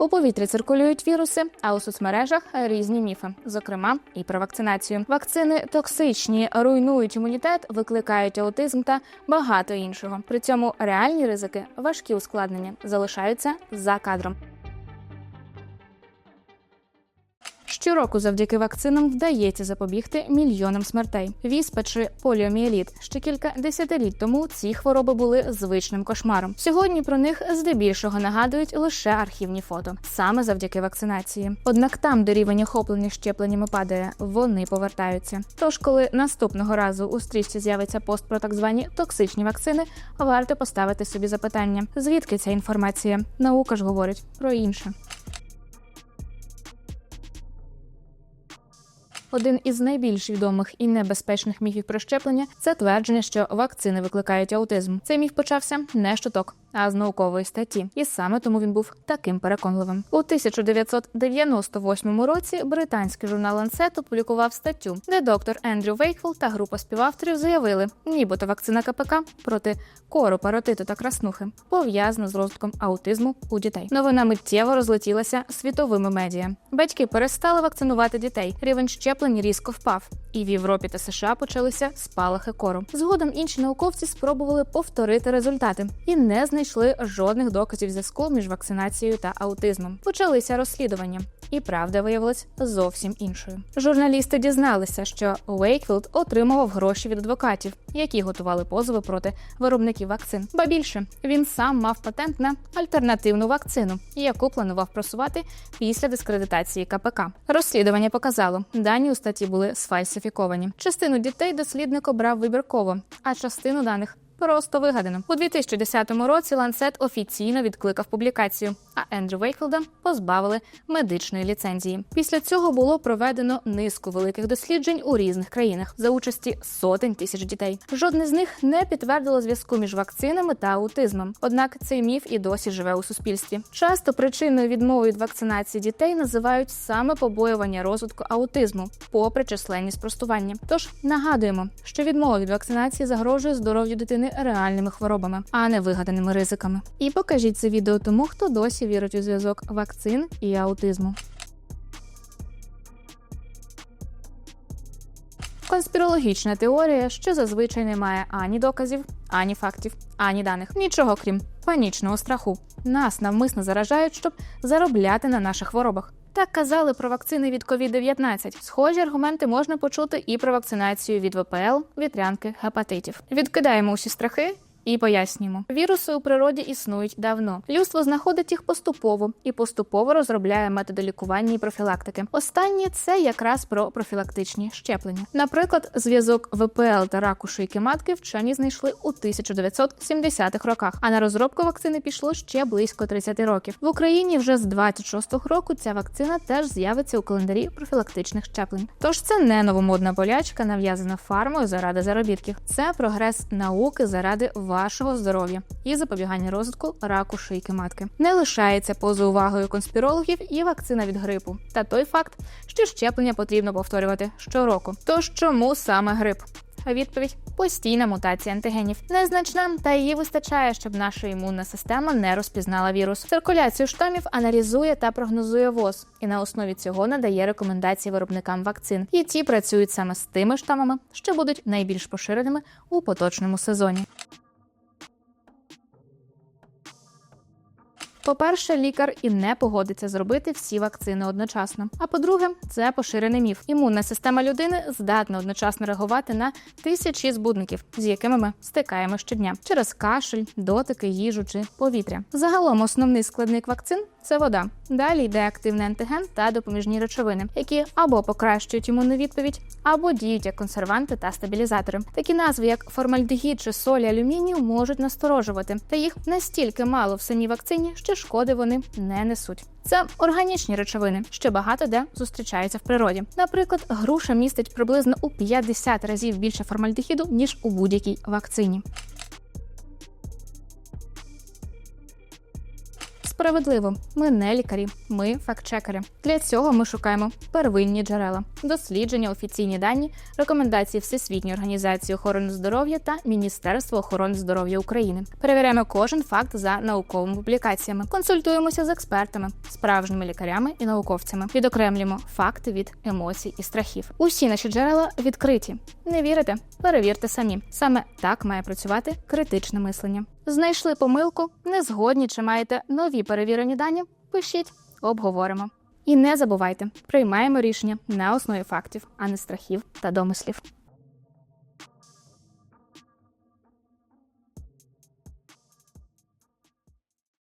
У повітрі циркулюють віруси, а у соцмережах різні міфи, зокрема і про вакцинацію. Вакцини токсичні, руйнують імунітет, викликають аутизм та багато іншого. При цьому реальні ризики, важкі ускладнення залишаються за кадром. Щороку завдяки вакцинам вдається запобігти мільйонам смертей. Віспа чи поліоміеліт. Ще кілька десятиліть тому ці хвороби були звичним кошмаром. Сьогодні про них здебільшого нагадують лише архівні фото, саме завдяки вакцинації. Однак там, де рівень охоплення щепленнями падає, вони повертаються. Тож, коли наступного разу у стрічці з'явиться пост про так звані токсичні вакцини, варто поставити собі запитання, звідки ця інформація? Наука ж говорить про інше. Один із найбільш відомих і небезпечних міфів про щеплення це твердження, що вакцини викликають аутизм. Цей міф почався не з чуток, а з наукової статті, і саме тому він був таким переконливим. У 1998 році британський журнал Lancet опублікував статтю, де доктор Ендрю Вейкфул та група співавторів заявили, нібито вакцина КПК проти кору, паротиту та краснухи пов'язана з розвитком аутизму у дітей. Новина миттєво розлетілася світовими медіа. Батьки перестали вакцинувати дітей. Рівень щеплень різко впав. І в Європі та США почалися спалахи кору. Згодом інші науковці спробували повторити результати і не знайшли жодних доказів зв'язку між вакцинацією та аутизмом. Почалися розслідування, і правда виявилась зовсім іншою. Журналісти дізналися, що Уейкфілд отримував гроші від адвокатів, які готували позови проти виробників вакцин. Ба більше він сам мав патент на альтернативну вакцину, яку планував просувати після дискредитації КПК. Розслідування показало, дані у статті були сфальсифіковані. Частину дітей дослідник обрав вибірково, а частину даних. Просто вигадано у 2010 році Ланцет офіційно відкликав публікацію, а Ендрю Вейкфілда позбавили медичної ліцензії. Після цього було проведено низку великих досліджень у різних країнах за участі сотень тисяч дітей. Жодне з них не підтвердило зв'язку між вакцинами та аутизмом. Однак цей міф і досі живе у суспільстві. Часто причиною відмови від вакцинації дітей називають саме побоювання розвитку аутизму, попри численні спростування. Тож нагадуємо, що відмова від вакцинації загрожує здоров'ю дитини реальними хворобами, а не вигаданими ризиками. І покажіть це відео тому, хто досі вірить у зв'язок вакцин і аутизму. Конспірологічна теорія, що зазвичай не має ані доказів, ані фактів, ані даних. Нічого крім панічного страху. Нас навмисно заражають, щоб заробляти на наших хворобах. Так казали про вакцини від COVID-19. Схожі аргументи можна почути і про вакцинацію від ВПЛ, вітрянки, гепатитів. Відкидаємо усі страхи. І пояснюємо, віруси у природі існують давно. Людство знаходить їх поступово і поступово розробляє методи лікування і профілактики. Останнє це якраз про профілактичні щеплення. Наприклад, зв'язок ВПЛ та раку шийки матки вчені знайшли у 1970-х роках. А на розробку вакцини пішло ще близько 30 років. В Україні вже з 26-го року ця вакцина теж з'явиться у календарі профілактичних щеплень. Тож це не новомодна болячка, нав'язана фармою заради заробітків. Це прогрес науки заради вашого здоров'я і запобігання розвитку раку шийки матки. Не лишається поза увагою конспірологів і вакцина від грипу, та той факт, що щеплення потрібно повторювати щороку. Тож чому саме грип? Відповідь постійна мутація антигенів. Незначна, та її вистачає, щоб наша імунна система не розпізнала вірус. Циркуляцію штамів аналізує та прогнозує ВОЗ, і на основі цього надає рекомендації виробникам вакцин. І ті працюють саме з тими штамами, що будуть найбільш поширеними у поточному сезоні. По-перше, лікар і не погодиться зробити всі вакцини одночасно. А по-друге, це поширений міф. Імунна система людини здатна одночасно реагувати на тисячі збудників, з якими ми стикаємо щодня через кашель, дотики, їжу чи повітря. Загалом основний складник вакцин це вода. Далі йде активний антиген та допоміжні речовини, які або покращують імунну відповідь, або діють як консерванти та стабілізатори. Такі назви, як формальдегід чи солі алюмінію, можуть насторожувати, та їх настільки мало в самій вакцині, що шкоди вони не несуть. Це органічні речовини, що багато де зустрічаються в природі. Наприклад, груша містить приблизно у 50 разів більше формальдегіду, ніж у будь-якій вакцині. Справедливо, ми не лікарі, ми фактчекери. Для цього ми шукаємо первинні джерела, дослідження, офіційні дані, рекомендації Всесвітньої організації охорони здоров'я та Міністерства охорони здоров'я України. Перевіряємо кожен факт за науковими публікаціями, консультуємося з експертами, справжніми лікарями і науковцями. Відокремлюємо факти від емоцій і страхів. Усі наші джерела відкриті. Не вірите? Перевірте самі. Саме так має працювати критичне мислення. Знайшли помилку, не згодні чи маєте нові перевірені дані? Пишіть, обговоримо. І не забувайте, приймаємо рішення на основі фактів, а не страхів та домислів.